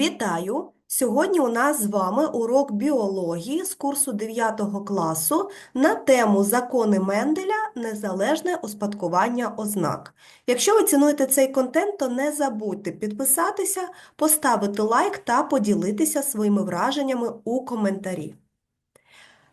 Вітаю! Сьогодні у нас з вами урок біології з курсу 9 класу на тему Закони Менделя Незалежне успадкування ознак. Якщо ви цінуєте цей контент, то не забудьте підписатися, поставити лайк та поділитися своїми враженнями у коментарі.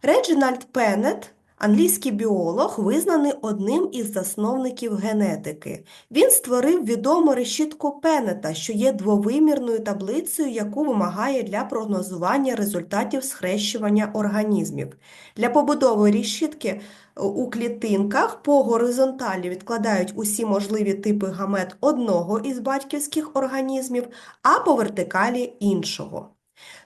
Реджинальд Пеннет, англійський біолог, визнаний одним із засновників генетики. Він створив відому решітку Пеннета, що є двовимірною таблицею, яку вимагає для прогнозування результатів схрещування організмів. Для побудови решітки е, у клітинках по горизонталі відкладають усі можливі типи гамет одного із батьківських організмів, а по вертикалі іншого.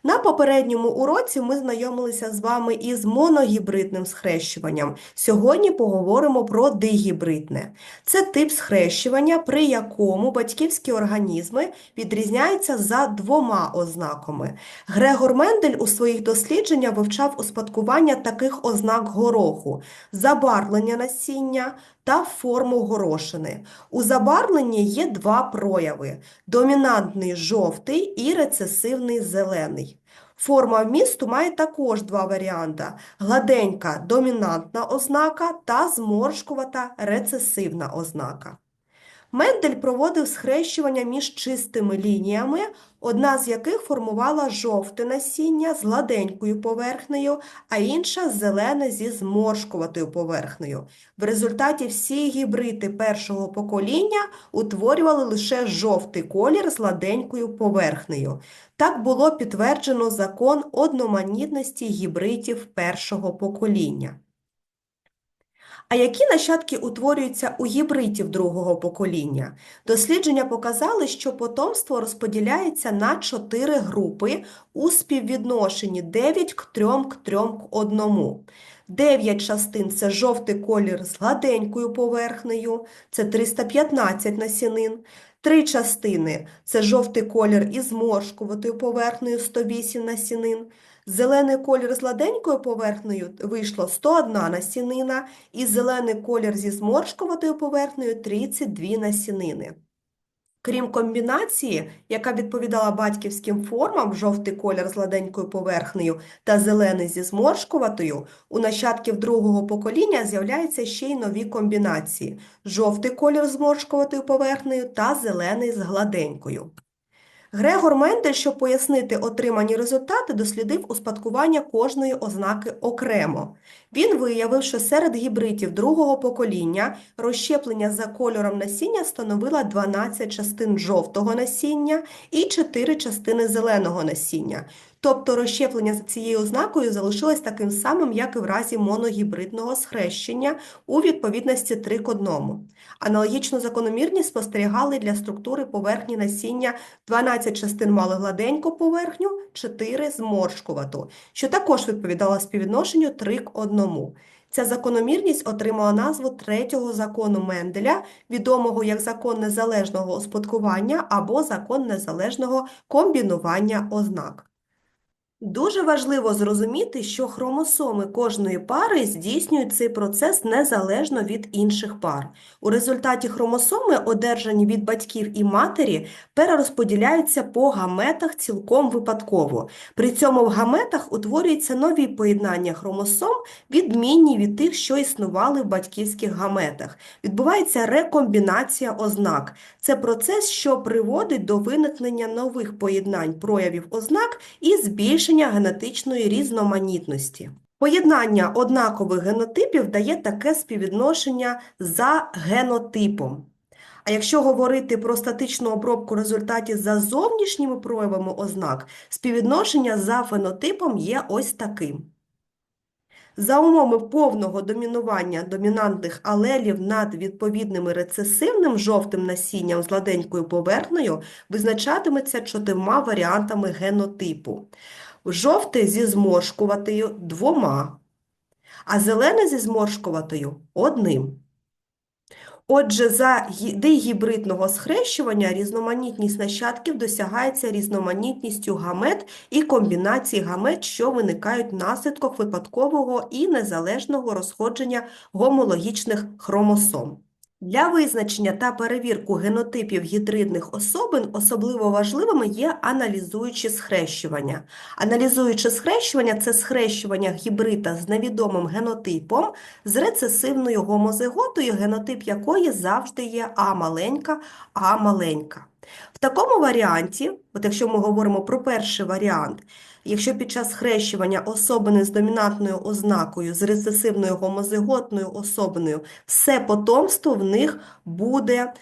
На попередньому уроці ми знайомилися з вами із моногібридним схрещуванням. Сьогодні поговоримо про дигібридне. Це тип схрещування, при якому батьківські організми відрізняються за двома ознаками. Грегор Мендель у своїх дослідженнях вивчав успадкування таких ознак гороху, забарвлення насіння та форму горошини. У забарвленні є два прояви: домінантний жовтий і рецесивний зелений. Форма вмісту має також два варіанти: гладенька домінантна ознака та зморшкувата рецесивна ознака. Мендель проводив схрещування між чистими лініями, одна з яких формувала жовте насіння з гладенькою поверхнею, а інша зелене зі зморшкуватою поверхнею. В результаті всі гібриди першого покоління утворювали лише жовтий колір з гладенькою поверхнею. Так було підтверджено закон одноманітності гібридів першого покоління. А які нащадки утворюються у гібридів другого покоління? Дослідження показали, що потомство розподіляється на чотири групи у співвідношенні 9 к 3 к 3 к 1. 9 частин це жовтий колір з гладенькою поверхнею, це 315 насінин. Три частини це жовтий колір із зморшкуватою поверхнею 108 насінин. Зелений колір з гладенькою поверхнею вийшло 101 насінина, і зелений колір зі зморшкуватою поверхнею 32 насінини. Крім комбінації, яка відповідала батьківським формам жовтий колір з гладенькою поверхнею та зелений зі зморшкуватою, у нащадків другого покоління з'являються ще й нові комбінації жовтий колір з зморшкуватою поверхнею та зелений з гладенькою. Грегор Мендель, щоб пояснити отримані результати, дослідив успадкування кожної ознаки окремо. Він виявив, що серед гібридів другого покоління розщеплення за кольором насіння становило 12 частин жовтого насіння і 4 частини зеленого насіння. Тобто розщеплення за цією ознакою залишилось таким самим, як і в разі моногібридного схрещення у відповідності 3 к 1. Аналогічну закономірність спостерігали для структури поверхні насіння 12 частин мали гладеньку поверхню, 4 зморшкувату, що також відповідало співвідношенню 3 к 1. Ця закономірність отримала назву третього закону Менделя, відомого як закон незалежного успадкування або закон незалежного комбінування ознак. Дуже важливо зрозуміти, що хромосоми кожної пари здійснюють цей процес незалежно від інших пар. У результаті хромосоми, одержані від батьків і матері, перерозподіляються по гаметах цілком випадково. При цьому в гаметах утворюються нові поєднання хромосом, відмінні від тих, що існували в батьківських гаметах. Відбувається рекомбінація ознак. Це процес, що приводить до виникнення нових поєднань проявів ознак і збільшення генетичної різноманітності. Поєднання однакових генотипів дає таке співвідношення за генотипом. А якщо говорити про статичну обробку результатів за зовнішніми проявами ознак, співвідношення за фенотипом є ось таким. За умови повного домінування домінантних алелів над відповідним рецесивним жовтим насінням з гладенькою поверхнею визначатиметься чотирма варіантами генотипу. Жовтий зі зморшкуватою двома, а зелений зі зморшкуватою одним. Отже, за дигібридного схрещування різноманітність нащадків досягається різноманітністю гамет і комбінацій гамет, що виникають внаслідок випадкового і незалежного розходження гомологічних хромосом. Для визначення та перевірку генотипів гідридних особин особливо важливими є аналізуючі схрещування. Аналізуюче схрещування це схрещування гібрида з невідомим генотипом з рецесивною гомозиготою, генотип якої завжди є А маленька, А маленька. В такому варіанті, от якщо ми говоримо про перший варіант, якщо під час схрещування особини з домінантною ознакою, з рецесивною гомозиготною особиною, все потомство в них буде е,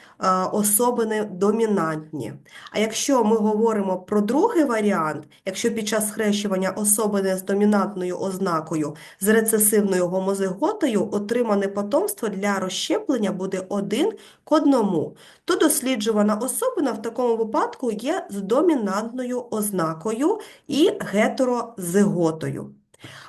особини домінантні. А якщо ми говоримо про другий варіант, якщо під час схрещування особини з домінантною ознакою, з рецесивною гомозиготою, отримане потомство для розщеплення буде один к одному, то досліджувана особина в такому випадку є з домінантною ознакою і гетерозиготою.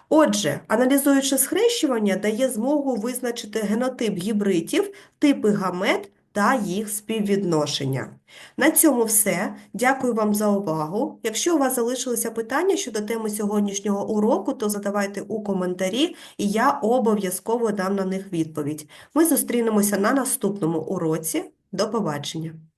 Отже, аналізуючи схрещування, дає змогу визначити генотип гібридів, типи гамет та їх співвідношення. На цьому все. Дякую вам за увагу. Якщо у вас залишилися питання щодо теми сьогоднішнього уроку, то задавайте у коментарі, і я обов'язково дам на них відповідь. Ми зустрінемося на наступному уроці. До побачення!